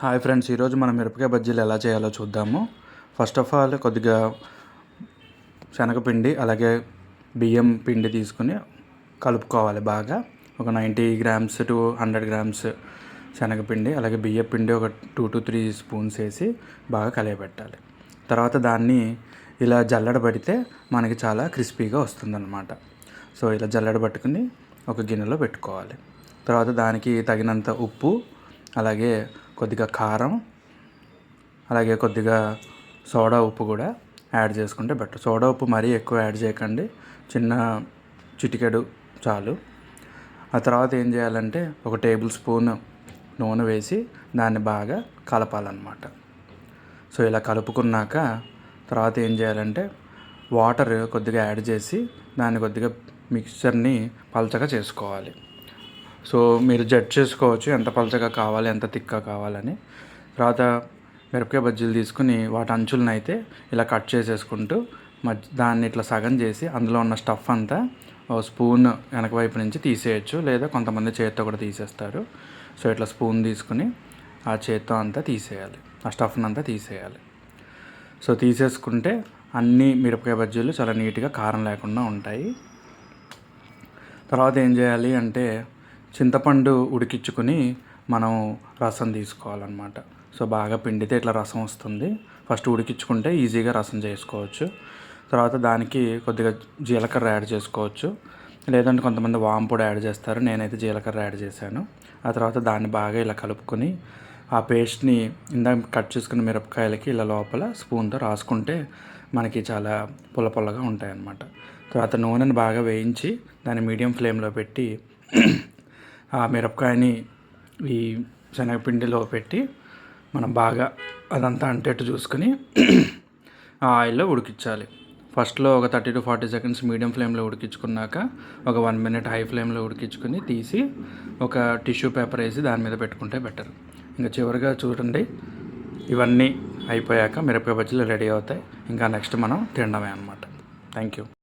Hi friends ఈరోజు మనం మిరపకాయ బజ్జీలు ఎలా చేయాలో చూద్దాము. ఫస్ట్ ఆఫ్ ఆల్ కొద్దిగా శనగపిండి అలాగే బియ్యం పిండి తీసుకుని కలుపుకోవాలి బాగా. ఒక ninety grams to hundred grams శనగపిండి అలాగే బియ్య పిండి ఒక టూ టు త్రీ స్పూన్స్ వేసి బాగా కలియబెట్టాలి. తర్వాత దాన్ని ఇలా జల్లడ పడితే మనకి చాలా క్రిస్పీగా వస్తుందన్నమాట. సో ఇలా జల్లడ పట్టుకుని ఒక గిన్నెలో పెట్టుకోవాలి. తర్వాత దానికి తగినంత ఉప్పు అలాగే కొద్దిగా కారం అలాగే కొద్దిగా సోడా ఉప్పు కూడా యాడ్ చేసుకుంటే బెటర్. సోడా ఉప్పు మరీ ఎక్కువ యాడ్ చేయకండి. చిన్న చిటికెడు చాలు. ఆ తర్వాత ఏం చేయాలంటే ఒక టేబుల్ స్పూన్ నూనె వేసి దాన్ని బాగా కలపాలన్నమాట. సో ఇలా కలుపుకున్నాక తర్వాత ఏం చేయాలంటే వాటర్ కొద్దిగా యాడ్ చేసి దాన్ని కొద్దిగా మిక్సర్ని పలచగా చేసుకోవాలి. సో మీరు జడ్జ్ చేసుకోవచ్చు ఎంత పలచగా కావాలి ఎంత తిక్గా కావాలని. తర్వాత మిరపకాయ బజ్జీలు తీసుకుని వాటి అంచులను అయితే ఇలా కట్ చేసేసుకుంటూ మధ్య దాన్ని ఇట్లా సగం చేసి అందులో ఉన్న స్టఫ్ అంతా ఓ స్పూన్ వెనక వైపు నుంచి తీసేయచ్చు లేదా కొంతమంది చేత్తో కూడా తీసేస్తారు. సో ఇట్లా స్పూన్ తీసుకుని ఆ చేత్తో అంతా తీసేయాలి ఆ స్టఫ్ని అంతా తీసేయాలి. సో తీసేసుకుంటే అన్ని మిరపకాయ బజ్జీలు చాలా నీట్గా కారం లేకుండా ఉంటాయి. తర్వాత ఏం చేయాలి అంటే చింతపండు ఉడికించుకొని మనం రసం తీసుకోవాలన్నమాట. సో బాగా పిండితే ఇట్లా రసం వస్తుంది. ఫస్ట్ ఉడికించుకుంటే ఈజీగా రసం చేసుకోవచ్చు. తర్వాత దానికి కొద్దిగా జీలకర్ర యాడ్ చేసుకోవచ్చు. లేదంటే కొంతమంది వాంపొడి యాడ్ చేస్తారు. నేనైతే జీలకర్ర యాడ్ చేశాను. ఆ తర్వాత దాన్ని బాగా ఇలా కలుపుకొని ఆ పేస్ట్ని ఇందాక కట్ చేసుకున్న మిరపకాయలకి ఇలా లోపల స్పూన్తో రాసుకుంటే మనకి చాలా పుల్ల పుల్లగా ఉంటాయన్నమాట. తర్వాత నూనెని బాగా వేయించి దాన్ని మీడియం ఫ్లేమ్లో పెట్టి ఆ మిరపకాయని ఈ శనగపిండిలో పెట్టి మనం బాగా అదంతా అంటేట్టు చూసుకొని ఆ ఆయిల్లో ఉడికించాలి. ఫస్ట్లో ఒక thirty to forty seconds medium ఫ్లేమ్లో ఉడికించుకున్నాక ఒక వన్ మినిట్ హై ఫ్లేమ్లో ఉడికించుకుని తీసి ఒక టిష్యూ పేపర్ వేసి దాని మీద పెట్టుకుంటే బెటర్. ఇంకా చివరిగా చూడండి ఇవన్నీ అయిపోయాక మిరపకాయ బజ్జీలు రెడీ అవుతాయి. ఇంకా నెక్స్ట్ మనం తినడమే అనమాట థ్యాంక్ యూ.